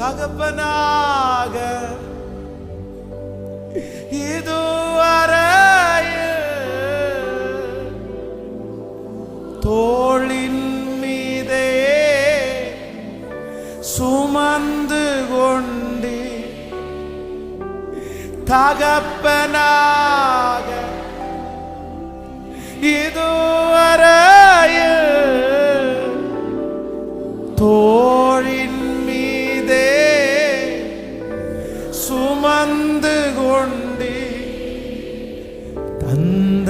தகப்பனாக. இதுவரையில் தோளின் மீதே சுமந்து கொண்டு தகப்பனாக. இதுவரையில் தோழின்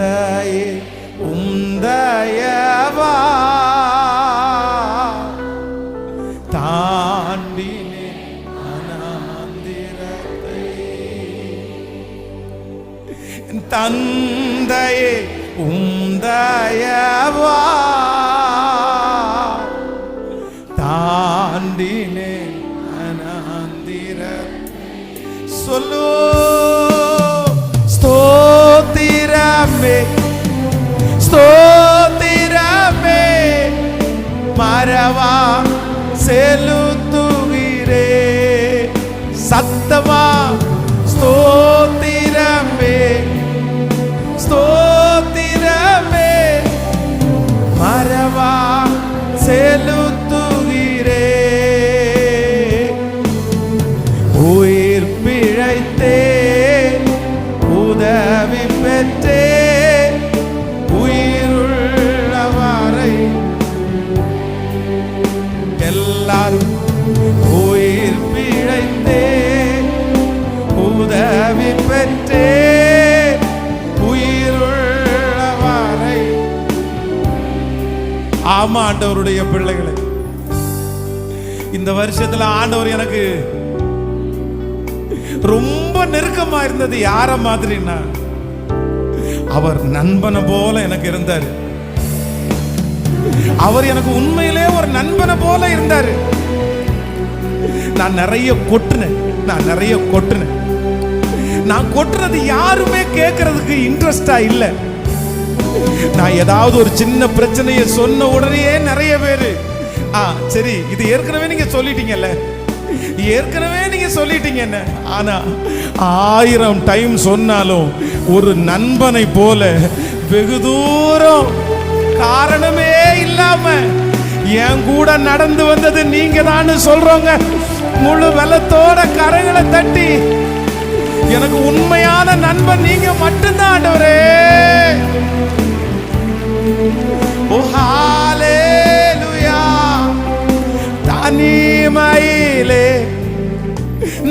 தந்தையே உந்தயவா தாண்டினே அனாந்திரத்தை. தந்தையே உந்தயவா செலுத்துகிறே சத்தமா ஸ்தோத்திரமே. ஸ்தோத்திரமே. மரவா செலுத்துகிறே ஆமா ஆண்டவருடைய பிள்ளைகளை. இந்த வருஷத்துல ஆண்டவர் எனக்கு ரொம்ப நெருக்கமா இருந்தது. யார மாதிரின்னா அவர் நண்பனை போல எனக்கு இருந்தார். அவர் எனக்கு உண்மையிலே ஒரு நண்பனை போல இருந்தாரு. நான் நிறைய கொட்டுனேன். நான் நிறைய கொட்டுனேன். நான் கொட்டுறது யாருமே கேட்கறதுக்கு இன்ட்ரெஸ்டா இல்ல. நான் ஏதாவது ஒரு சின்ன பிரச்சனையை சொன்ன உடனே நிறைய பேரு ஆ சரி இது ஏற்கனவே நீங்க சொல்லிட்டீங்கல்ல. ஏற்கனவே நீங்க சொல்லிட்டீங்க என்ன? ஆனா ஆயிரம் டைம் சொன்னாலும் ஒரு நண்பனை போல வெகு தூரம் காரணமே இல்லாம என் கூட நடந்து வந்தது நீங்க தான் சொல்றோங்க. முழு வெள்ளத்தோட கரைகளை தட்டி எனக்கு உண்மையான நண்பன் நீங்க மட்டும்தான் ஆண்டவரே. ஓ ஹalleluya. தனிமையிலே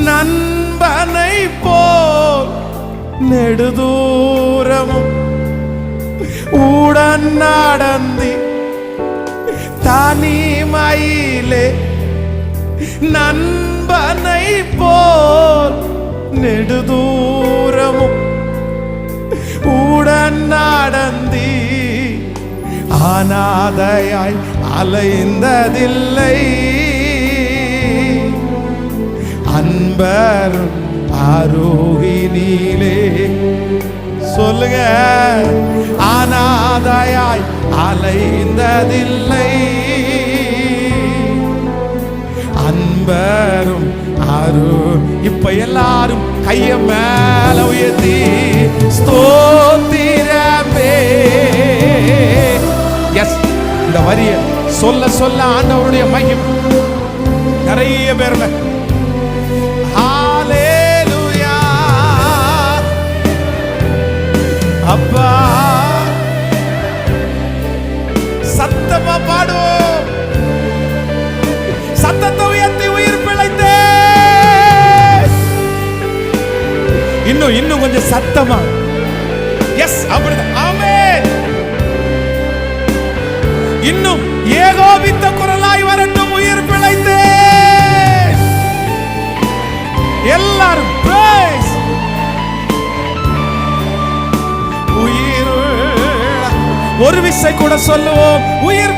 நண்பனை போல் நெடுதூரமும் உடன் நடந்தி தனிமையிலே நண்பனை போல் அனாதையாய் அலைந்ததில்லை. அன்பர் அருகினிலே சொல்லுங்க அனாதையாய் அலைந்ததில்லை. அன்பரும் அரு இப்ப எல்லாரும் கைய மேல உயர்த்தி ஸ்தோத்திரமே. இந்த வரிய சொல்ல சொல்ல ஆண்டவருடைய மகிம் நிறைய பேர்ல. அப்பா. சத்தமா பாடுவோம். சத்தத்தை உயர்த்தி உயிர் பிழைத்தே. இன்னும் இன்னும் கொஞ்சம் சத்தமா. எஸ் அப்படிதான். இன்னும் ஏகோபித்த குரலாய் வரட்டும் உயிர் பிழைத்தே. எல்லாரும் உயிர் ஒரு விசை கூட சொல்லுவோம் உயிர்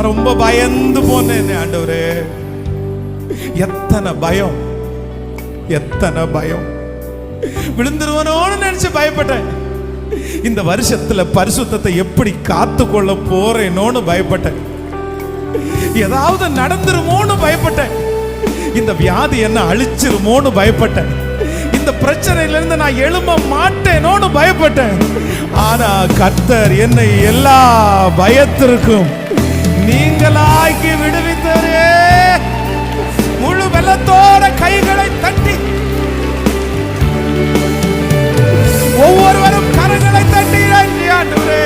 நான் ரொம்ப பயந்து போனேன் ஆண்டவரே. எத்தனை பயம் எத்தனை பயம். விழுந்துருவனோன்னு நினைச்சு பயப்பட்டேன். இந்த வருஷத்துல பரிசுத்தத்தை எப்படி காத்து கொள்ள போறேனோன்னு பயப்பட்டேன். ஏதாவது நடந்துருமோன்னு பயப்பட்டேன். இந்த வியாதி என்ன அழிச்சிருமோன்னு பயப்பட்டேன். இந்த பிரச்சனையில இருந்து நான் எழும்ப மாட்டேனோன்னு பயப்பட்டேன். ஆனா கர்த்தர் என்னை எல்லா பயத்திற்கும் நீங்களாக்கி விடுவித்தரே முழு வெள்ளத்தோட கைகளை தட்டி. ஒவ்வொருவரும் கரங்களை தட்டி ஆண்டவரே.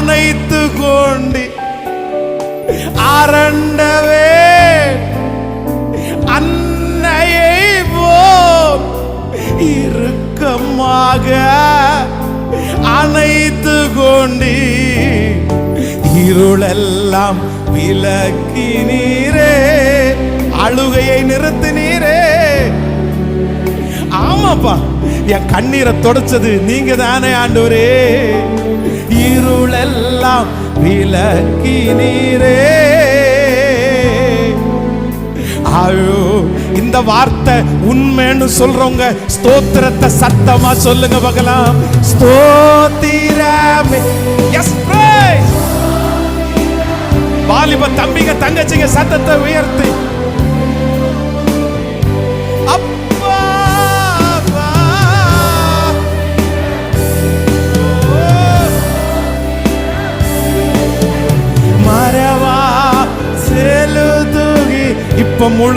அணைத்து கொண்டு அரண்டவே அன்னையை போல் இறுக்கமாக அணைத்து கொண்டு இருளெல்லாம் விலக்கினீரே அழுகையை நிறுத்தினீரே. ஆமாப்பா என் கண்ணீரை தொடச்சது நீங்க தானே ஆண்டவரே. இருளெல்லாம் விலக்கினீரே ஐயோ இந்த வார்த்தை உண்மைன்னு சொல்றவங்க ஸ்தோத்திரத்தை சத்தமா சொல்லுங்க பார்க்கலாம் ஸ்தோத்திரமே. எஸ் வாலிப தம்பிங்க தங்கச்சிங்க சத்தத்தை உயர்த்தி.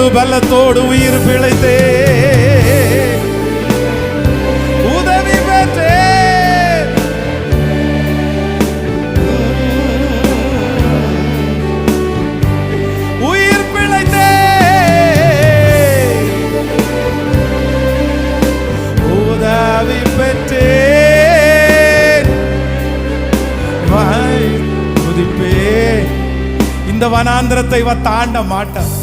இப்ப பலத்தோடு உயிர் பிழைத்தே. உதவி பெற்றே. உயிர் பிழைத்தே. உதவி பெற்றே. வாய் துதிப்பே. இந்த வனாந்திரத்தை இவ தாண்ட மாட்டான்.